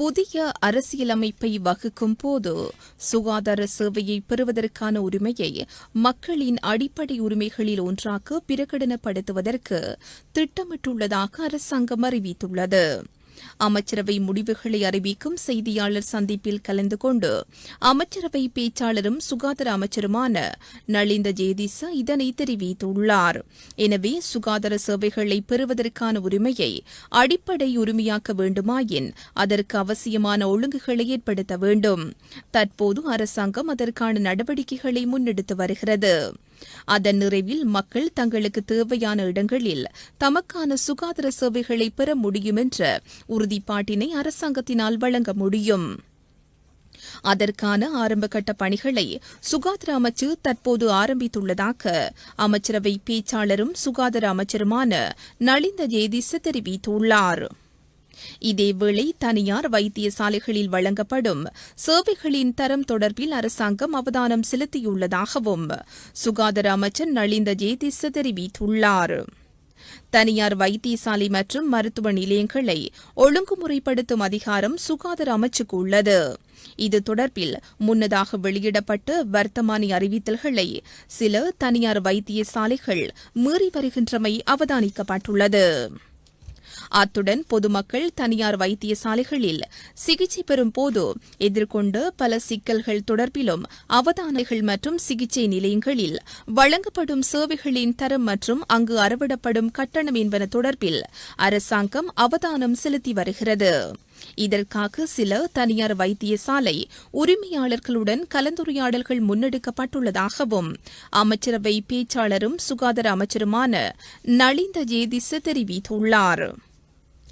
புதிய அரசியலமைப்பை வகுக்கும் போது சுகாதார சேவையை பெறுவதற்கான உரிமையை மக்களின் அடிப்படை உரிமைகளில் ஒன்றாக பிரகடனப்படுத்துவதற்கு திட்டமிட்டுள்ளதாக அரசாங்கம் அறிவித்துள்ளது. அமைச்சரவை முடிவுகளை அறிவிக்கும் செய்தியாளர் சந்திப்பில் கலந்து கொண்டு அமைச்சரவை பேச்சாளரும் சுகாதார அமைச்சருமான நளிந்த ஜேதிச இதனை தெரிவித்துள்ளார். எனவே சுகாதார சேவைகளை பெறுவதற்கான உரிமையை அடிப்படை உரிமையாக்க வேண்டுமாயின் அதற்கு அவசியமான ஒழுங்குகளை ஏற்படுத்த வேண்டும். தற்போது அரசாங்கம் அதற்கான நடவடிக்கைகளை முன்னெடுத்து வருகிறது. அதன் நிறைவில் மக்கள் தங்களுக்கு தேவையான இடங்களில் தமக்கான சுகாதார சேவைகளை பெற முடியும் என்ற உறுதிப்பாட்டினை அரசாங்கத்தினால் வழங்க முடியும். அதற்கான ஆரம்பகட்ட பணிகளை சுகாதார அமைச்சு தற்போது ஆரம்பித்துள்ளதாக அமைச்சரவை பேச்சாளரும் சுகாதார அமைச்சருமான நளிந்த ஜேதிச தெரிவித்துள்ளாா் இதேவேளை தனியார் வைத்தியசாலைகளில் வழங்கப்படும் சேவைகளின் தரம் தொடர்பில் அரசாங்கம் அவதானம் செலுத்தியுள்ளதாகவும் சுகாதார அமைச்சர் நளிந்த ஜேதிச தெரிவித்துள்ளார். தனியார் வைத்தியசாலை மற்றும் மருத்துவ நிலையங்களை ஒழுங்குமுறைப்படுத்தும் அதிகாரம் சுகாதார அமைச்சுக்கு உள்ளது. இது தொடர்பில் முன்னதாக வெளியிடப்பட்ட வர்த்தமானி அறிவித்தல்களை சில தனியார் வைத்தியசாலைகள் மீறி வருகின்றமை அவதானிக்கப்பட்டுள்ளது. அத்துடன் பொதுமக்கள் தனியார் வைத்தியசாலைகளில் சிகிச்சை பெறும் போது எதிர்கொண்ட பல சிக்கல்கள் தொடர்பிலும் அவதானைகள் மற்றும் சிகிச்சை நிலையங்களில் வழங்கப்படும் சேவைகளின் தரம் மற்றும் அங்கு அறவிடப்படும் கட்டணம் என்பன தொடர்பில் அரசாங்கம் அவதானம் செலுத்தி வருகிறது. இதற்காக சில தனியார் வைத்தியசாலை உரிமையாளர்களுடன் கலந்துரையாடல்கள் முன்னெடுக்கப்பட்டுள்ளதாகவும் அமைச்சரவை பேச்சாளரும் சுகாதார அமைச்சருமான நளிந்த ஜேதிச தெரிவித்துள்ளார்.